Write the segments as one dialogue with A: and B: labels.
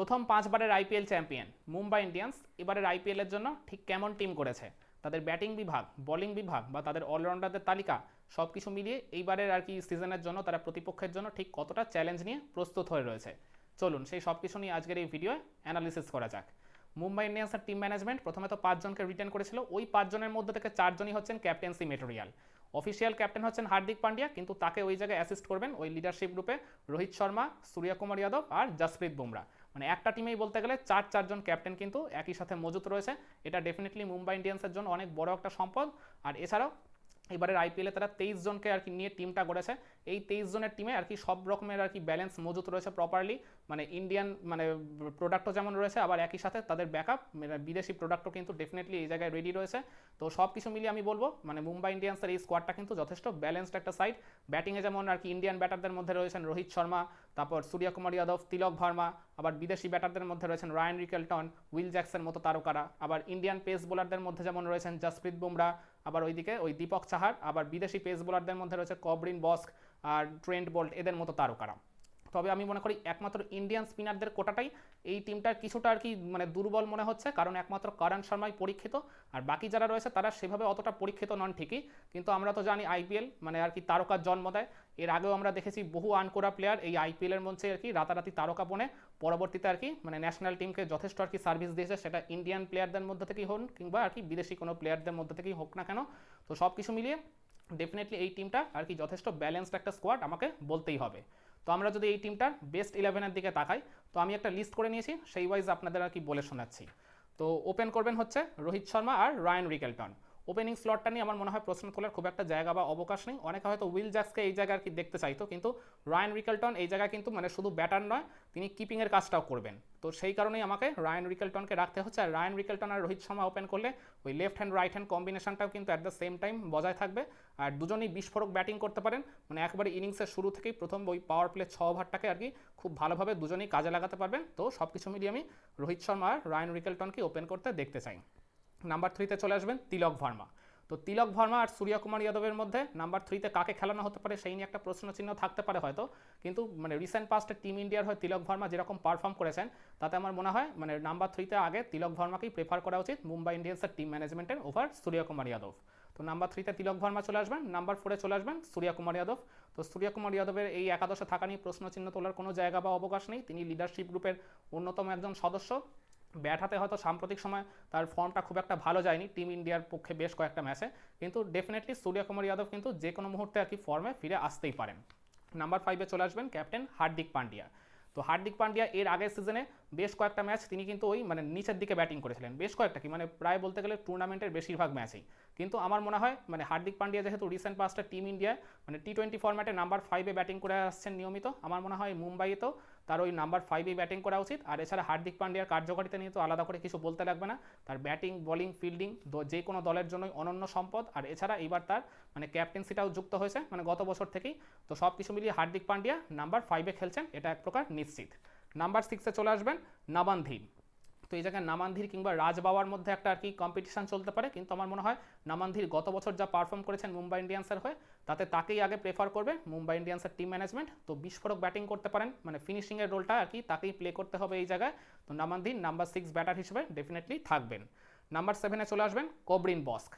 A: প্রথম পাঁচবারের IPL champion. Mumbai Indians এবারের আইপিএলের জন্য ঠিক কেমন টিম করেছে তাদের ব্যাটিং বিভাগ, বোলিং বিভাগ বা তাদের অলরাউন্ডারদের তালিকা সব কিছু মিলিয়ে এইবারের আর কি সিজনের জন্য তারা প্রতিপক্ষের জন্য ঠিক কতটা চ্যালেঞ্জ নিয়ে প্রস্তুত হয়ে রয়েছে। চলুন সেই সব কিছু নিয়ে আজকের এই ভিডিও অ্যানালিসিস করা যাক। মুম্বাই ইন্ডিয়ান্সের টিম ম্যানেজমেন্ট প্রথমে তো পাঁচজনকে রিটার্ন করেছিল। ওই পাঁচজনের মধ্যে থেকে চারজনই হচ্ছেন ক্যাপ্টেন্সি মেটেরিয়াল অফিসিয়াল ক্যাপ্টেন হচ্ছেন হার্দিক পান্ডিয়া, কিন্তু তাকে ওই জায়গায় অ্যাসিস্ট করবেন ওই লিডারশিপ গ্রুপে রোহিত শর্মা, সূর্যকুমার যাদব আর জসপ্রীত বুমরা। মানে একটা টিমেই বলতে গেলে চার চারজন ক্যাপ্টেন কিন্তু একই সাথে মজুত রয়েছে। এটা ডেফিনেটলি মুম্বাই ইন্ডিয়ান্সের জন্য অনেক বড় একটা সম্পদ। আর এছাড়াও এবারের আইপিএলে তারা তেইশ জনকে আর কি নিয়ে টিমটা গড়েছে। এই তেইশ জনের টিমে আর কি সব রকমের আর কি ব্যালেন্স মজুত রয়েছে প্রপারলি মানে ইন্ডিয়ান মানে প্রোডাক্টও যেমন রয়েছে, আবার একই সাথে তাদের ব্যাকআপ বিদেশি প্রোডাক্টও কিন্তু ডেফিনেটলি এই জায়গায় রেডি রয়েছে। তো সব কিছু মিলিয়ে আমি বলব মানে মুম্বাই ইন্ডিয়ান্সের এই স্কোয়াডটা কিন্তু যথেষ্ট ব্যালেন্সড একটা সাইড ব্যাটিংয়ে যেমন আর কি ইন্ডিয়ান ব্যাটারদের মধ্যে রয়েছেন রোহিত শর্মা তারপর সূর্যকুমার যাদব, তিলক ভার্মা, আবার বিদেশি ব্যাটারদের মধ্যে রয়েছেন রায়ান রিকেলটন, উইল জ্যাকসের মতো তারকারা। আবার ইন্ডিয়ান পেস বোলারদের মধ্যে যেমন রয়েছেন জসপ্রীত বুমরা, আবার ওইদিকে ওই দীপক চাহার, আবার বিদেশি পেস বোলারদের মধ্যে রয়েছে কবরিন বস্ক আর ট্রেন্ট বোল্ট, এদের মতো তারকারা। তবে আমি মনে করি একমাত্র ইন্ডিয়ান স্পিনারদের কোটাটাই এই টিমটার কিছুটা আর কি মানে দুর্বল মনে হচ্ছে, কারণ একমাত্র করণ শর্মাই পরীক্ষিত, আর বাকি যারা রয়েছে তারা সেভাবে অতটা পরীক্ষিত নন ঠিকই। কিন্তু আমরা তো জানি আইপিএল মানে আর কি তারকার জন্ম দেয়। এর আগেও আমরা দেখেছি বহু আনকোরা প্লেয়ার এই আইপিএলের মঞ্চে আর কি রাতারাতি তারকা বনে পরবর্তীতে আর কি মানে ন্যাশনাল টিমকে যথেষ্ট আর কি সার্ভিস দিয়েছে, সেটা ইন্ডিয়ান প্লেয়ারদের মধ্যে থেকেই হোক কিংবা আর কি বিদেশি কোনো প্লেয়ারদের মধ্যে থেকেই হোক না কেন। তো সব কিছু মিলিয়ে ডেফিনেটলি এই টিমটা আর কি যথেষ্ট ব্যালেন্সড একটা স্কোয়াড আমাকে বলতেই হবে। তো আমরা যদি এই টিমটার বেস্ট ইলেভেনের দিকে তাকাই, তো আমি একটা লিস্ট করে নিয়েছি, সেই ওয়াইজ আপনাদের আর কি বলে শোনাচ্ছি। তো ওপেন করবেন হচ্ছে রোহিত শর্মা আর রায়ান রিকেলটন। ওপেনিং স্লটটা নিয়ে আমার মনে হয় প্রশ্ন তোলার খুব একটা জায়গা বা অবকাশ নেই। অনেকে হয়তো উইল জ্যাক্সকে এই জায়গায় আর কি দেখতে চাইতো, কিন্তু রায়ান রিকেলটন এই জায়গায় কিন্তু মানে শুধু ব্যাটার নয়, তিনি কিপিংয়ের কাজটাও করবেন। তো সেই কারণেই আমাকে রায়ান রিকেলটনকে রাখতে হচ্ছে। আর রায়ান রিকেলটন আর রোহিত শর্মা ওপেন করলে ওই লেফট হ্যান্ড রাইট হ্যান্ড কম্বিনেশনটাও কিন্তু অ্যাট দ্য সেম টাইম বজায় থাকবে। আর দুজনেই বিস্ফোরক ব্যাটিং করতে পারেন। মানে একবারে ইনিংসের শুরু থেকেই প্রথম ওই পাওয়ার প্লে ছ ওভারটাকে আর কি খুব ভালোভাবে দুজনেই কাজে লাগাতে পারবেন। তো সব কিছু মিলিয়ে আমি রোহিত শর্মা আর রায়ান রিকেলটনকে ওপেন করতে দেখতে চাই। নাম্বার থ্রিতে চলে আসবেন তিলক ভার্মা। তো তিলক ভার্মা আর সূর্যকুমার যাদবের মধ্যে নাম্বার থ্রিতে কাকে খেলানো হতে পারে সেই নিয়ে একটা প্রশ্ন চিহ্ন থাকতে পারে হয়তো। কিন্তু মানে রিসেন্ট পাস্টে টিম ইন্ডিয়ার হয়ে তিলক ভার্মা যেরকম পারফর্ম করেছেন, তাতে আমার মনে হয় মানে নাম্বার থ্রিতে আগে তিলক ভার্মাকেই প্রেফার করা উচিত মুম্বাই ইন্ডিয়ান্সের টিম ম্যানেজমেন্টের ওভার সূর্যকুমার যাদব। তো নাম্বার থ্রিতে তিলক ভার্মা চলে আসবেন, নাম্বার ফোরে চলে আসবেন সূর্যকুমার যাদব। তো সূর্যকুমার যাদবের এই একাদশে থাকা নিয়ে প্রশ্ন চিহ্ন তোলার কোনো জায়গা বা অবকাশ নেই। তিনি লিডারশিপ গ্রুপের অন্যতম একজন সদস্য। ব্যাট হাতে হয়তো সাম্প্রতিক সময় তার ফর্মটা খুব একটা ভালো যায়নি, টিম ইন্ডিয়ার পক্ষে বেশ কয়েকটা ম্যাচে। কিন্তু ডেফিনেটলি সূর্যকুমার যাদব কিন্তু যে কোনো মুহূর্তে আর কি ফর্মে ফিরে আসতেই পারেন। নাম্বার ফাইভে চলে আসবেন ক্যাপ্টেন হার্দিক পান্ডিয়া। তো হার্দিক পান্ডিয়া এর আগের সিজনে বেশ কয়েকটা ম্যাচ তিনি কিন্তু ওই মানে নিচের দিকে ব্যাটিং করেছিলেন। বেশ কয়েকটা কি মানে প্রায় বলতে গেলে টুর্নামেন্টের বেশিরভাগ ম্যাচেই। কিন্তু আমার মনে হয় মানে হার্দিক পান্ডিয়া যেহেতু রিসেন্ট পাস্টে টিম ইন্ডিয়া মানে টি টোয়েন্টি ফর্ম্যাটে নাম্বার ফাইভে ব্যাটিং করে আসছেন নিয়মিত। আমার মনে হয় মুম্বাইতেও তার ওই নাম্বার ফাইভেই ব্যাটিং করা উচিত। আর এছাড়া হার্দিক পান্ডিয়ার কার্যকারিতা নিয়ে তো আলাদা করে কিছু বলতে লাগবে না। তার ব্যাটিং বলিং ফিল্ডিং যে কোনো দলের জন্যই অনন্য সম্পদ। আর এছাড়া এইবার তার মানে ক্যাপ্টেন্সিটাও যুক্ত হয়েছে মানে গত বছর থেকেই। তো সব কিছু মিলিয়ে হার্দিক পান্ডিয়া নাম্বার ফাইভে খেলছেন, এটা এক প্রকার নিশ্চিত। নাম্বার সিক্সে চলে আসবেন নাবান্ধিন তো এই জায়গায় নামান্ধির কিংবা রাজবাবার মধ্যে একটা আর কি কম্পিটিশান চলতে পারে, কিন্তু আমার মনে হয় নামান্ধির গত বছর যা পারফর্ম করেছেন মুম্বাই ইন্ডিয়ান্সের হয়ে, তাতে তাকেই আগে প্রেফার করবে মুম্বাই ইন্ডিয়ান্সের টিম ম্যানেজমেন্ট তো বিস্ফোরক ব্যাটিং করতে পারেন মানে ফিনিশিংয়ের রোলটা আর কি তাকেই প্লে করতে হবে এই জায়গায়। তো নামান্ধির নাম্বার সিক্স ব্যাটার হিসেবে ডেফিনেটলি থাকবেন। নাম্বার সেভেনে চলে আসবেন, কবরিন বস্ক।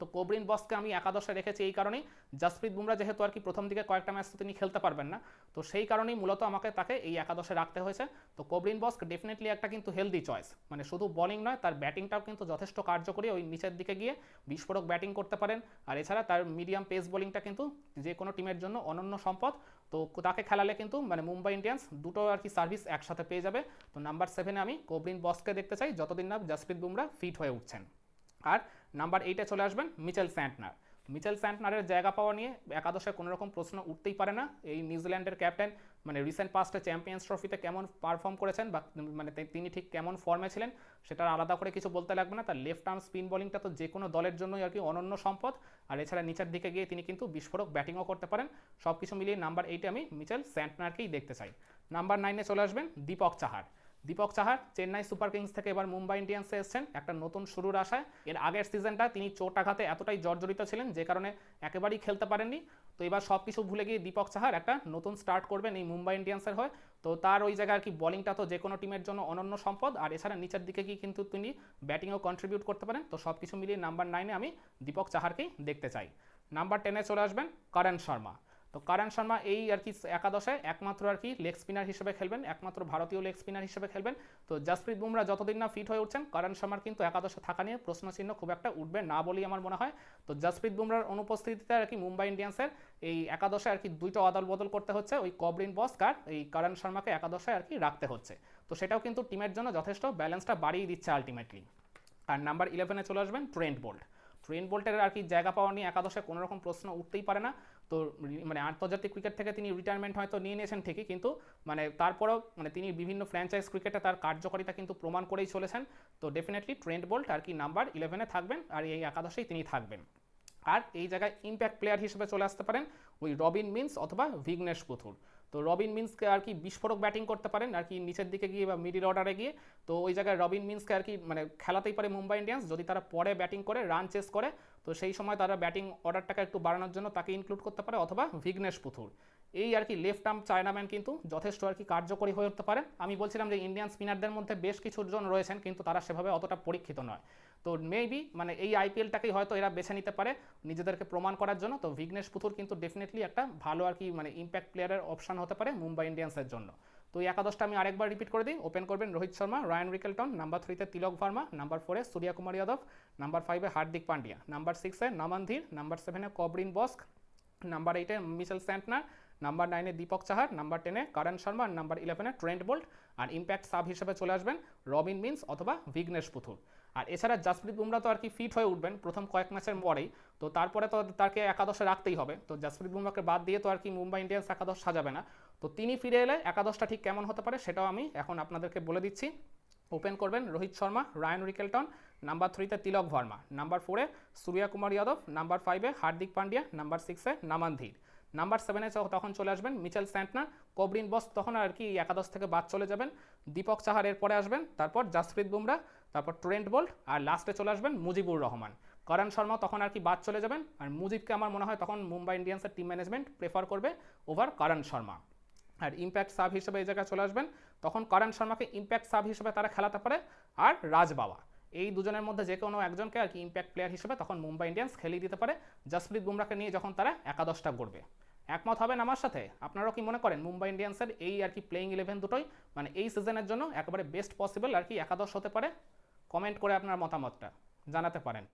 A: তো কোবরিন বসকে আমি একাদশে রেখেছি এই কারণেই। জসপ্রীত বুমরা যেহেতু আর কি প্রথম দিকে কয়েকটা ম্যাচ তো তিনি খেলতে পারবেন না, তো সেই কারণেই মূলত আমাকে তাকে এই একাদশে রাখতে হয়েছে। তো কোবরিন বস্ক ডেফিনেটলি একটা কিন্তু হেলদি চয়েস মানে শুধু বোলিং নয়, তার ব্যাটিংটাও কিন্তু যথেষ্ট কার্যকরী ওই নিচের দিকে গিয়ে বিস্ফোরক ব্যাটিং করতে পারেন। আর এছাড়া তার মিডিয়াম পেস বোলিংটা কিন্তু যে কোনো টিমের জন্য অনন্য সম্পদ। তো তাকে খেলালে কিন্তু মানে মুম্বাই ইন্ডিয়ান্স দুটো আর কি সার্ভিস একসাথে পেয়ে যাবে। তো নাম্বার সেভেনে আমি কোবরিন বসকে দেখতে চাই, যতদিন না জসপ্রীত বুমরা ফিট হয়ে উঠছেন। আর নাম্বার এইটে চলে আসবেন, মিচেল স্যান্টনার। মিচেল স্যান্টনারের জায়গা পাওয়া নিয়ে একাদশে কোনো রকম প্রশ্ন উঠতেই পারে না। এই নিউজিল্যান্ডের ক্যাপ্টেন মানে রিসেন্ট পাস্টে চ্যাম্পিয়ন্স ট্রফিতে কেমন পারফর্ম করেছেন বা মানে তিনি ঠিক কেমন ফর্মে ছিলেন সেটা আলাদা করে কিছু বলতে লাগবে না। তার লেফট আর্ম স্পিন বোলিংটা তো যে কোনো দলের জন্যই আর কি অনন্য সম্পদ। আর এছাড়া নিচের দিকে গিয়ে তিনি কিন্তু বিস্ফোরক ব্যাটিংও করতে পারেন। সব কিছু মিলিয়ে নাম্বার এইটে আমি মিচেল স্যান্টনারকেই দেখতে চাই। নাম্বার নাইনে চলে আসবেন, দীপক চাহার। দীপক চাহার চেন্নাই সুপার কিংস থেকে এবার মুম্বাই ইন্ডিয়ান্সে এসেছেন। একটা নতুন শুরুর আশায় এর আগের সিজনটা তিনি চোট আঘাতে এতটাই জর্জরিত ছিলেন যে কারণে একেবারেই খেলতে পারেননি। তো এবার সব কিছু ভুলে গিয়ে দীপক চাহার একটা নতুন স্টার্ট করবেন এই মুম্বাই ইন্ডিয়ান্সের হয়ে। তো তার ওই জায়গায় আর কি বলিংটা তো যে কোনো টিমের জন্য অনন্য সম্পদ। আর এছাড়া নিচের দিকে গিয়ে কিন্তু তিনি ব্যাটিংও কন্ট্রিবিউট করতে পারেন। তো সব কিছু মিলিয়ে নাম্বার নাইনে আমি দীপক চাহারকেই দেখতে চাই। নাম্বার টেনে চলে আসবেন করণ শর্মা। তো করণ শর্মা এই আর কি একাদশে একমাত্র আর কি লেগ স্পিনার হিসেবে খেলবেন, একমাত্র ভারতীয় লেগ স্পিনার হিসেবে খেলবেন। তো জাসপ্রীত বুমরা যতদিন না ফিট হয়ে উঠছেন কারণ শর্মার কিন্তু একাদশে থাকা নিয়ে প্রশ্নচিহ্ন খুব একটা উঠবে না বলেই আমার মনে হয়। তো জাসপ্রীত বুমরার অনুপস্থিতিতে আর কি মুম্বাই ইন্ডিয়ান্সের এই একাদশে আর কি দুইটা অদল বদল করতে হচ্ছে, ওই কবরিন বস্কার, এই কারণ শর্মাকে একাদশে আর কি রাখতে হচ্ছে। তো সেটাও কিন্তু টিমের জন্য যথেষ্ট ব্যালেন্সটা বাড়িয়ে দিচ্ছে আলটিমেটলি আর নাম্বার ইলেভেনে চলে আসবেন ট্রেন্ট বোল্ট ট্রেন্ট বোল্টের আর কি জায়গা পাওয়া নিয়ে একাদশে কোনো রকম প্রশ্ন উঠতেই পারে না। তো মানে আন্তর্জাতিক ক্রিকেট থেকে তিনি রিটায়ারমেন্ট হয়তো নিয়ে নিয়েছেন ঠিকই, কিন্তু মানে তারপরেও মানে তিনি বিভিন্ন ফ্র্যাঞ্চাইজ ক্রিকেটে তার কার্যকারিতা কিন্তু প্রমাণ করেই চলেছেন। তো ডেফিনেটলি ট্রেন্ট বোল্ট আর কি নাম্বার ইলেভেনে থাকবেন আর এই একাদশেই তিনি থাকবেন। আর এই জায়গায় ইম্প্যাক্ট প্লেয়ার হিসেবে চলে আসতে পারেন ওই রবিন মিন্স অথবা ভিগনেশ পুথুর তো রবিন মিন্সকে আর কি বিস্ফোরক ব্যাটিং করতে পারেন, আর কি নিচের দিকে গিয়ে বা মিডিল অর্ডারে গিয়ে। তো ওই জায়গায় রবিন মিন্সকে আর কি মানে খেলাতেই পারে মুম্বাই ইন্ডিয়ান্স, যদি তারা পরে ব্যাটিং করে রান চেস করে, তো সেই সময় তারা ব্যাটিং অর্ডারটাকে একটু বাড়ানোর জন্য তাকে ইনক্লুড করতে পারে অথবা ভিগনেশ পুথুর এই আর কি লেফট আর্ম চায়নাম্যান কিন্তু যথেষ্ট আর কি কার্যকরী হয়ে উঠতে পারে আমি বলছিলাম যে ইন্ডিয়ান স্পিনারদের মধ্যে বেশ কিছু জন রয়েছেন, কিন্তু তারা সেভাবে অতটা পরীক্ষিত নয়। তো মেবি মানে এই আইপিএলটাকেই হয়তো এরা বেছে নিতে পারে নিজেদেরকে প্রমাণ করার জন্য। তো ভিগনেশ পুথুর কিন্তু ডেফিনেটলি একটা ভালো আর কি মানে ইম্প্যাক্ট প্লেয়ারের অপশন হতে পারে মুম্বাই ইন্ডিয়ান্সের জন্য। তো একাদশটা আমি আরেকবার রিপিট করে দিই। ওপেন করবেন Rohit Sharma Ryan Rickelton number থ্রিতে তিলক ভার্মা নাম্বার ফোরে সূর্য কুমার যাদব নাম্বার ফাইভে হার্দিক পান্ডিয়া নাম্বার সিক্সে নামান ধীর নাম্বার সেভেনে কবরিন বস্ক নাম্বার এইটে মিশেল স্যান্টনার নাম্বার নাইনে দীপক চাহার নাম্বার টেনে করণ শর্মা আর নাম্বার ইলেভেনে ট্রেন্ট বোল্ট। আর ইম্প্যাক্ট সাব হিসেবে চলে আসবেন রবিন মিন্স অথবা ভিগনেশ পুথুর আর এছাড়া জাসপ্রীত বুমরা তো আর কি ফিট হয়ে উঠবেন প্রথম কয়েক ম্যাচের পরেই। তো তারপরে তো তাকে একাদশে রাখতেই হবে। তো জাসপ্রীত বুমরাকে বাদ দিয়ে তো আর কি মুম্বাই ইন্ডিয়ান্স একাদশ সাজাবে না। তো তিনি ফিরে এলে একাদশটা ঠিক কেমন হতে পারে সেটাও আমি এখন আপনাদেরকে বলে দিচ্ছি। ওপেন করবেন Rohit Sharma, Ryan Rickelton, number থ্রিতে তিলক ভার্মা, নাম্বার ফোরে সূর্য কুমার যাদব, নাম্বার ফাইভে হার্দিক পান্ডিয়া, নাম্বার সিক্সে নামান ধীর নাম্বার সেভেনে তখন চলে আসবেন মিচেল স্যান্টনার, কবরিন বস, তখন আর কি একাদশ থেকে বাদ চলে যাবেন। দীপক চাহার এরপরে আসবেন, তারপর জাসপ্রীত বুমরা, তারপর ট্রেন্ট বোল্ট, আর লাস্টে চলে আসবেন মুজিবুর রহমান। করণ শর্মা তখন আর কি বাদ চলে যাবেন, আর মুজিবকে আমার মনে হয় তখন মুম্বাই ইন্ডিয়ান্সের টিম ম্যানেজমেন্ট প্রেফার করবে ওভার করণ শর্মা। আর ইম্প্যাক্ট সাব হিসেবে এই জায়গায় চলে আসবেন, তখন করণ শর্মাকে ইম্প্যাক্ট সাব হিসেবে তারা খেলাতে পারে, আর রাজ বাবা এই দুজনের মধ্যে যে কোনো একজনকে আর কি ইম্প্যাক্ট প্লেয়ার হিসেবে তখন মুম্বাই ইন্ডিয়ান্স খেলিয়ে দিতে পারে। জসপ্রীত বুমরাকে নিয়ে যখন তারা একাদশটা করবে একমত হবেন আমার সাথে? আপনারাও কি মনে করেন মুম্বাই ইন্ডিয়ান্সের এই আর কি প্লেইং ইলেভেন দুটোই মানে এই সিজনের জন্য একেবারে বেস্ট পসিবল আর কি একাদশ হতে পারে? কমেন্ট করে আপনার মতামতটা জানাতে পারেন।